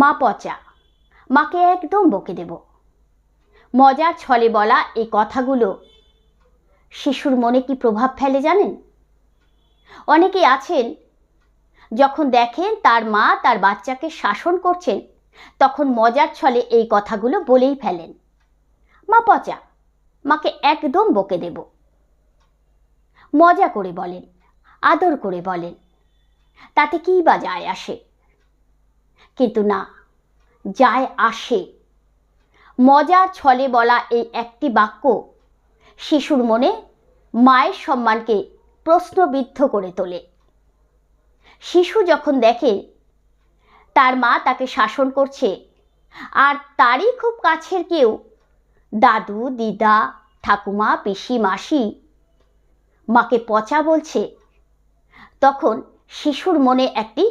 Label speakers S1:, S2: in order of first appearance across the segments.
S1: মা পচা, মাকে একদম বকে দেব। মজার ছলে বলা এই কথাগুলো শিশুর মনে কি প্রভাব ফেলে জানেন? অনেকেই আছেন, যখন দেখেন তার মা তার বাচ্চাকে শাসন করছেন, তখন মজার ছলে এই কথাগুলো বলেই ফেলেন। মা পচা, মাকে একদম বকে দেব। মজা করে বলেন, আদর করে বলেন, তাতে কী বা যায় আসে? কিন্তু না। যায় আসে। মজার ছলে বলা এই একটি বাক্য শিশুর মনে মায়ের সম্মানকে প্রশ্নবিদ্ধ করে তোলে। শিশু যখন দেখে তার মা তাকে শাসন করছে, আর তারই খুব কাছের কেউ, দাদু, দিদা, ঠাকুমা, পিসি, মাসি, মাকে পচা বলছে, তখন শিশুর মনে একটি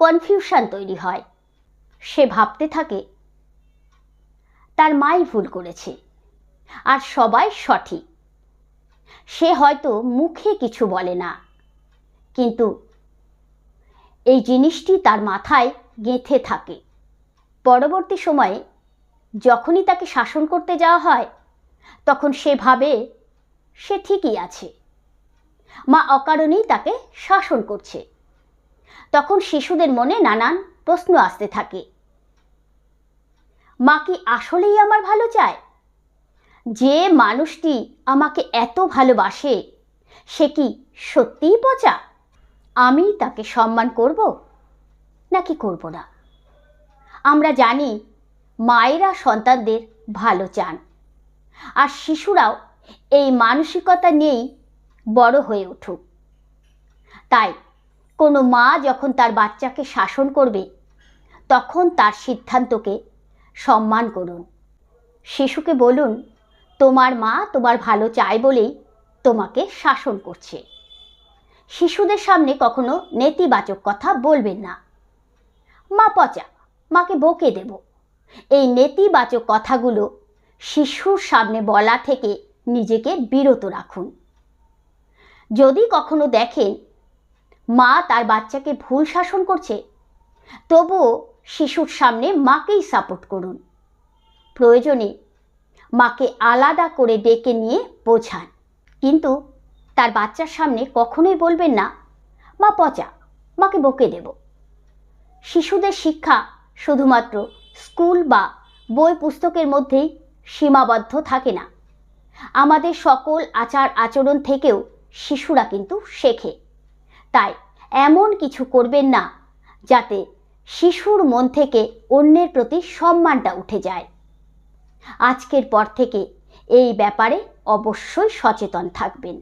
S1: কনফিউশন তৈরি হয়। সে ভাবতে থাকে, তার মাই ভুল করেছে আর সবাই সঠিক। সে হয়তো মুখে কিছু বলে না, কিন্তু এই জিনিসটি তার মাথায় গেঁথে থাকে। পরবর্তী সময়ে যখনই তাকে শাসন করতে যাওয়া হয়, তখন সে ভাবে সে ঠিকই আছে। মা অকারণেই তাকে শাসন করছে। তখন শিশুদের মনে নানান প্রশ্ন আসতে থাকে। মা কি আসলেই আমার ভালো চায়? যে মানুষটি আমাকে এত ভালোবাসে, সে কি সত্যিই পচা? আমি তাকে সম্মান করব নাকি করব না? আমরা জানি মায়েরা সন্তানদের ভালো চান, আর শিশুরাও এই মানসিকতা নিয়েই বড় হয়ে উঠুক। তাই কোনো মা যখন তার বাচ্চাকে শাসন করবে তখন তার সিদ্ধান্তকে সম্মান করুন। শিশুকে বলুন, তোমার মা তোমার ভালো চায় বলেই তোমাকে শাসন করছে। শিশুদের সামনে কখনো নেতিবাচক কথা বলবেন না। মা পচা, মাকে বকে দেব। এই নেতিবাচক কথাগুলো শিশুর সামনে বলা থেকে নিজেকে বিরত রাখুন। যদি কখনো দেখেন, মা তার বাচ্চাকে ভুল শাসন করছে, তবুও শিশুর সামনে মাকেই সাপোর্ট করুন। প্রয়োজনে মাকে আলাদা করে ডেকে নিয়ে বোঝান। কিন্তু তার বাচ্চার সামনে কখনোই বলবেন না, মা, পচা, মাকে বকে দেব। শিশুদের শিক্ষা শুধুমাত্র স্কুল বা বই পুস্তকের মধ্যেই সীমাবদ্ধ থাকে না। আমাদের সকল আচার আচরণ থেকেও শিশুরা কিন্তু শেখে। তাই এমন কিছু করবেন না, যাতে শিশুর মন থেকে অন্যের প্রতি সম্মানটা উঠে যায়। আজকের পর থেকে এই ব্যাপারে অবশ্যই সচেতন থাকবেন।